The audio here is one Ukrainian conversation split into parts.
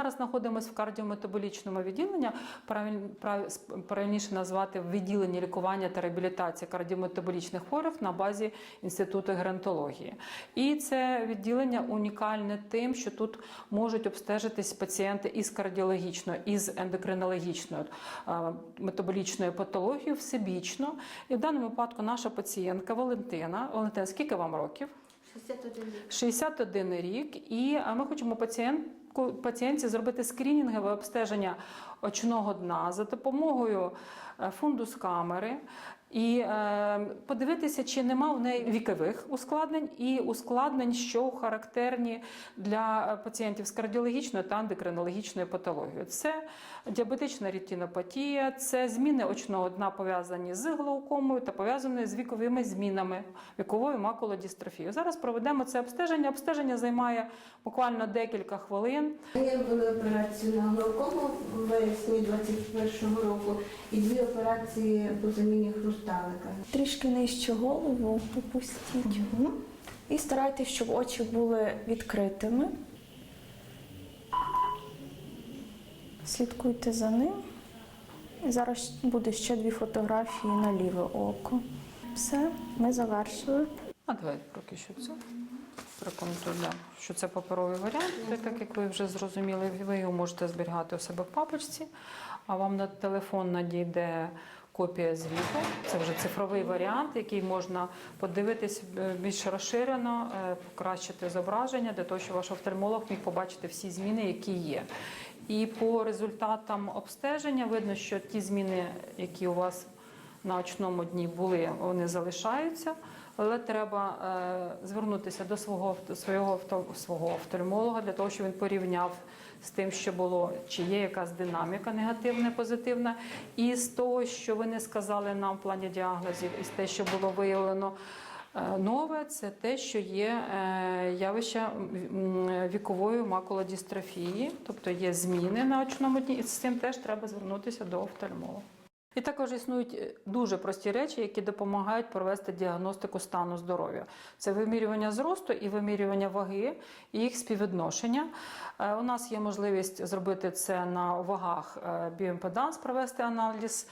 зараз знаходимося в кардіометаболічному відділенні, правиль- прав- правильніше назвати відділення лікування та реабілітації кардіометаболічних хворих на базі Інституту геронтології. І це відділення унікальне тим, що тут можуть обстежитись пацієнти із кардіологічною, із ендокринологічною метаболічною патологією всебічно. І в даному випадку наша пацієнтка Валентина. Валентина, скільки вам років? 61 рік. 61 рік, і ми хочемо пацієнтку пацієнтці зробити скринінгове обстеження очного дна за допомогою е, фундус камери. І е, подивитися, чи нема в неї вікових ускладнень і ускладнень, що характерні для е, пацієнтів з кардіологічною та ендокринологічною патологією. Це діабетична ретинопатія, це зміни очного дна пов'язані з глаукомою та пов'язані з віковими змінами віковою макулодістрофією. Зараз проведемо це обстеження. Обстеження займає буквально декілька хвилин. Мені робили операцію на глаукому в вересні 21-го року і дві операції по заміні хрусталика. Трішки нижче голову опустіть. І старайтесь, щоб очі були відкритими. Слідкуйте за ним. Зараз буде ще дві фотографії на ліве око. Все, ми завершили. А давай поки що це прокоментуємо, що це паперовий варіант, так як ви вже зрозуміли, ви його можете зберігати у себе в папочці, а вам на телефон надійде копія звіту. Це вже цифровий варіант, який можна подивитись е, більш розширено, е, покращити зображення для того, щоб ваш офтальмолог міг побачити всі зміни, які є. І по результатам обстеження видно, що ті зміни, які у вас на очному дні були, вони залишаються, але треба е, звернутися до свого свого свого офтальмолога для того, щоб він порівняв з тим, що було, чи є якась динаміка негативна, позитивна, і з того, що ви не сказали нам в плані діагнозів, і з те, що було виявлено. Е, Нове це те, що є е, явище вікової макулодістрофії, тобто є зміни на очному дні, і з цим теж треба звернутися до офтальмолога. І також існують е, дуже прості речі, які допомагають провести діагностику стану здоров'я. Це вимірювання зросту і вимірювання ваги, і їх співвідношення. Е, У нас є можливість зробити це на вагах біоімпеданс, провести аналіз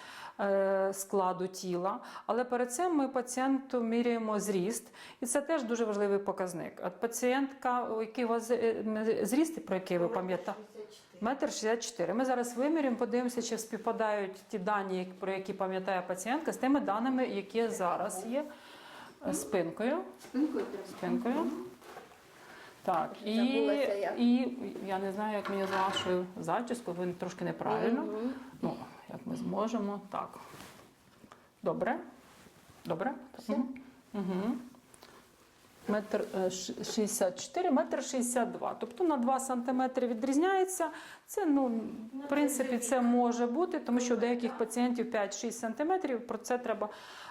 складу тіла. Але перед цим ми пацієнту міряємо зріст, і це теж дуже важливий показник. От пацієнтка, у який у вас е, зріст, про який ви пам'ятаєте? Метр 64. Ми зараз вимірюємо, подивимося, чи співпадають ті дані, про які пам'ятає пацієнтка, з тими даними, які зараз є е, спинкою. Спинкою. Спинкою. Так, і, я. і я не знаю, як мені з вашою зачіскою, ви трошки неправильно. Ну, як ми зможемо. Так. Добре. Добре? Угу. Метр е, 64, метр 62. Тобто на 2 сантиметри відрізняється. Це, ну, в принципі, це може бути, тому що у деяких пацієнтів 5-6 сантиметрів. Про це треба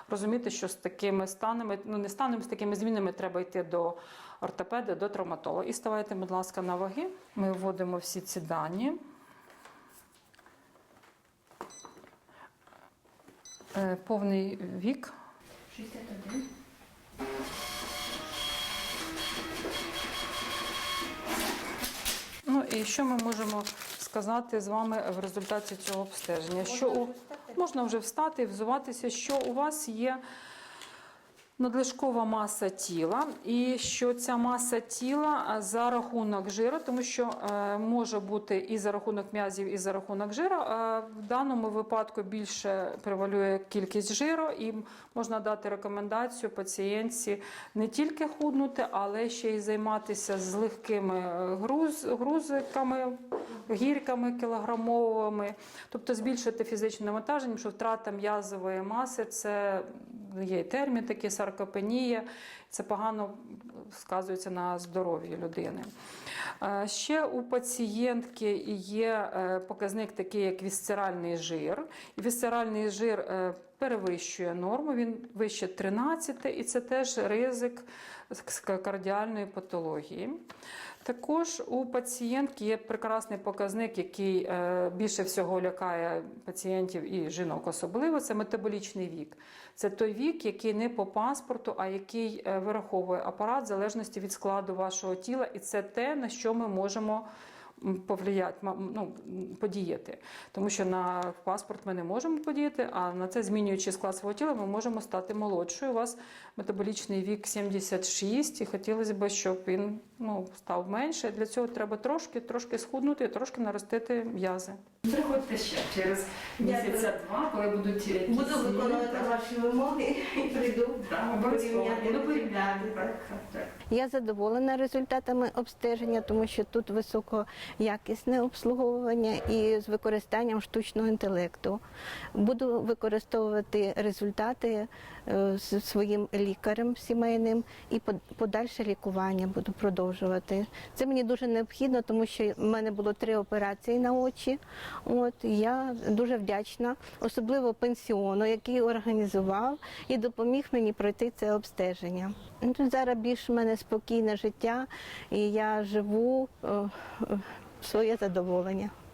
розуміти, що з такими станами, ну не станами, з такими змінами треба йти до ортопеда, до травматолога. І ставайте, будь ласка, на ваги. Ми вводимо всі ці дані. Повний вік 61. Ну і що ми можемо сказати з вами в результаті цього обстеження? Що у... можна вже встати і взуватися, що у вас є надлишкова маса тіла, і що ця маса тіла за рахунок жиру, тому що е, може бути і за рахунок м'язів, і за рахунок жиру. В даному випадку більше превалює кількість жиру, і можна дати рекомендацію пацієнтці не тільки худнути, але ще й займатися з легкими е, груз, грузиками, гірками кілограмовими, тобто збільшити фізичне навантаження, що втрата м'язової маси це є термін такий саркопенія, це погано сказується на здоров'ї людини. Е, Ще у пацієнтки є е, показник такий, як вісцеральний жир. І вісцеральний жир е, перевищує норму, він вище 13, і це теж ризик кардіальної патології. Також у пацієнтки є прекрасний показник, який е, більше всього лякає пацієнтів і жінок особливо, це метаболічний вік. Це той вік, який не по паспорту, а який е, вираховує апарат в залежності від складу вашого тіла, і це те, на що ми можемо м, ну, подіяти. Тому що на паспорт ми не можемо подіяти, а на це змінюючи склад свого тіла, ми можемо стати молодшою. У вас метаболічний вік 76, і хотілося б, щоб він ну, став менше. Для цього треба трошки, трошки схуднути трошки наростити м'язи. Приходьте ще через місяця два, коли будуть якісь Буду виконувати ваші вимоги і прийду. Так, обов'язково. порівняти Буду порівняти. Так, так, так. Я задоволена результатами обстеження, тому що тут високоякісне обслуговування і з використанням штучного інтелекту. Буду використовувати результати е, з своїм лікарем сімейним і под- подальше лікування буду продовжувати. Це мені дуже необхідно, тому що в мене було три операції на очі. От я дуже вдячна, особливо пенсіону, який організував і допоміг мені пройти це обстеження. Ну, Тут зараз більш в мене спокійне життя, і я живу е, е, своє задоволення.